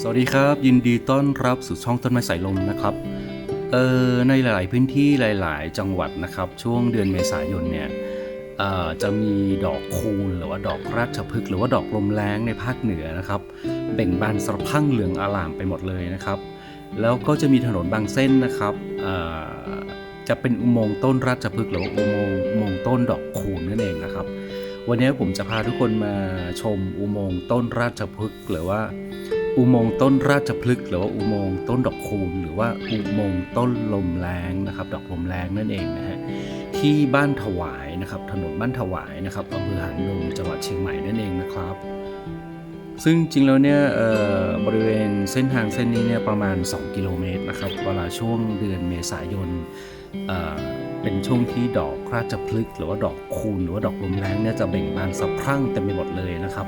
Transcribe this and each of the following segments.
สวัสดีครับ ยินดีต้อนรับสู่ช่องต้นไม้สายลมนะครับเออในหลาย ๆ พื้นที่หลาย ๆ จังหวัดนะครับ ช่วงเดือนเมษายนเนี่ยจะมีดอกคูณหรือว่าดอกราชพฤกษ์หรือว่าดอกลมแรงในภาคเหนือนะครับเบ่งบานสะพั่งเหลืองอลามไปหมดเลยนะครับ แล้วก็จะมีถนนบางเส้นนะครับจะเป็นอุโมงค์ต้นราชพฤกษ์หรือว่าอุโมงค์อุโมงค์ต้นดอกคูณนั่นเองนะครับ วันนี้ผมจะพาทุกคนมาชมอุโมงค์ต้นราชพฤกษ์หรือว่า อุโมงค์ต้นราชพฤกษ์หรือว่าอุโมงค์ต้นดอกคูณหรือว่าอุโมงค์ต้นลมแรงนะครับ ดอกลมแรงนั่นเองนะฮะที่บ้านถวายนะครับ ถนนบ้านถวายนะครับอำเภอหางดงจังหวัดเชียงใหม่นั่นเองนะครับ ซึ่งจริงแล้วเนี่ยเอ่อบริเวณเส้นทางเส้นนี้เนี่ยประมาณ 2 กิโลเมตรนะครับเวลาช่วงเดือนเมษายนเอ่อเป็นช่วงที่ดอกราชพฤกษ์หรือว่าดอกคูณหรือว่าดอกลมแรงเนี่ยจะเบ่งบานสะพรั่งเต็มไปหมดเลยนะครับ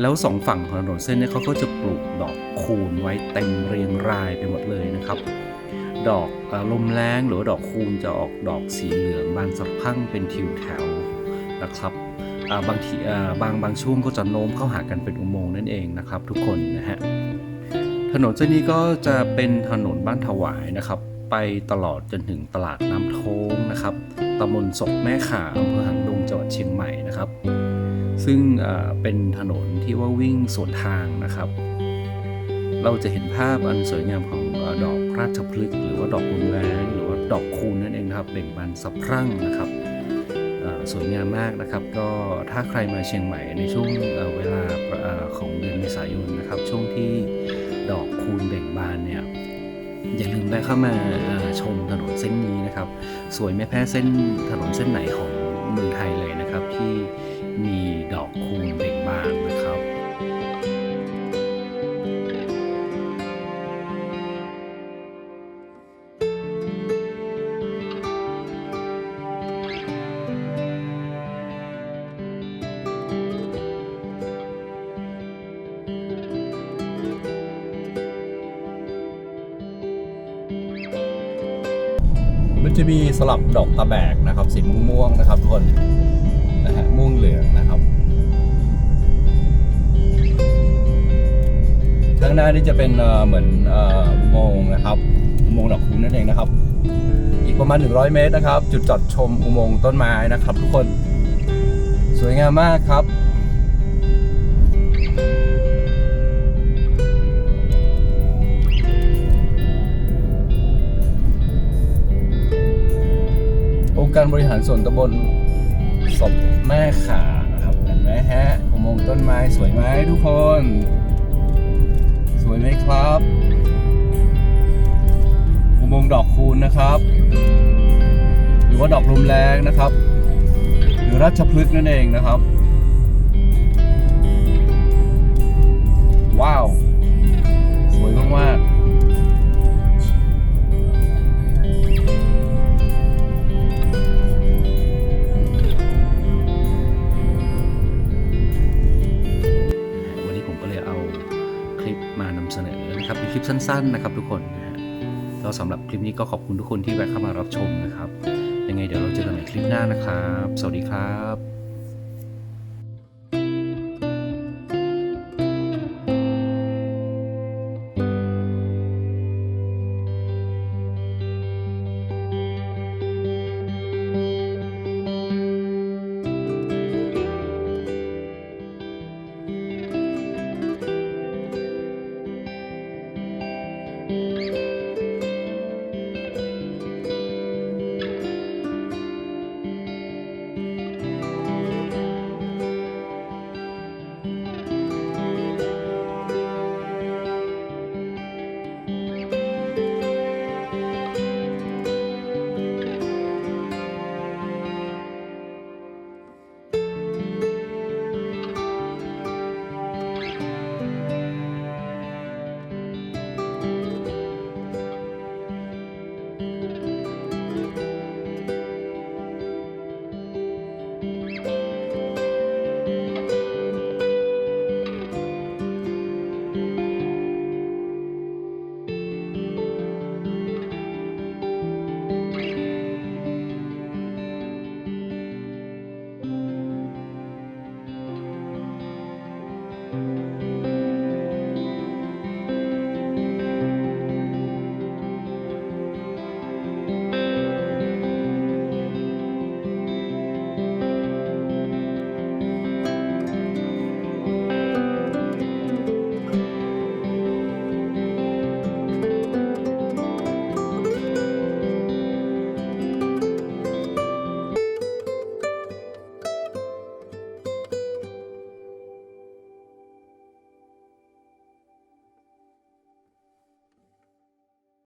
แล้วสองฝั่งของถนนเส้นนี้เขาก็จะปลูกดอกคูณไว้เต็มเรียงรายไปหมดเลยนะครับ ดอกลมแรงหรือดอกคูณจะออกดอกสีเหลืองบานสะพั่งเป็นทิวแถวนะครับบางทีบางบางช่วงก็จะโน้มเข้าหากันเป็นอุโมงค์นั่นเองนะครับ ทุกคนนะฮะถนนเส้นนี้ก็จะเป็นถนนบ้านถวายนะครับ ไปตลอดจนถึงตลาดน้ำโท้งนะครับตำบลศกแม่ข่าอำเภอหางดงจังหวัดเชียงใหม่นะครับ ซึ่งเป็นถนนที่ว่าวิ่งสวนทางนะครับ เราจะเห็นภาพอันสวยงามของดอกราชพฤกษ์หรือว่าดอกลมแรงหรือว่าดอกคูณนั่นเองนะครับเบ่งบานสะพรั่งนะครับสวยงามมากนะครับ ก็ถ้าใครมาเชียงใหม่ในช่วงเวลาของเดือนเมษายนนะครับ ช่วงที่ดอกคูณเบ่งบานเนี่ยอย่าลืมแวะเข้ามาชมถนนเส้นนี้นะครับ สวยไม่แพ้เส้นถนนเส้นไหนของเมืองไทยเลยนะ ครับที่มีดอกคูณเบ่งบานนะครับมันจะมีสลับดอกตะแบกนะครับสีม่วงๆนะครับทุกคน นะฮะม่วงเหลืองนะครับข้างหน้านี่จะเป็นเหมือนอุโมงค์นะครับอุโมงค์ดอกคูณนั่นเองนะครับ อีกประมาณ 100 เมตรนะครับ จุดจอดชมอุโมงค์ต้นไม้นะครับ ทุกคนสวยงามมากครับองค์การบริหารส่วนตำบล ศพแม่ขานะครับเห็นไหมฮะอุโมงค์ต้นไม้สวยไหมทุกคน สวยไหมครับ อุโมงค์ดอกคูณนะครับ หรือว่าดอกลมแรงนะครับ หรือราชพฤกษ์นั่นเองนะครับ ว้าว สวยมากๆ เสนอนะครับเป็นคลิปสั้น ๆ นะครับ ทุกคนนะฮะก็สำหรับคลิปนี้ก็ขอบคุณทุกคนที่แวะเข้ามารับชมนะครับ ยังไงเดี๋ยวเราเจอกันใหม่คลิปหน้านะครับ สวัสดีครับ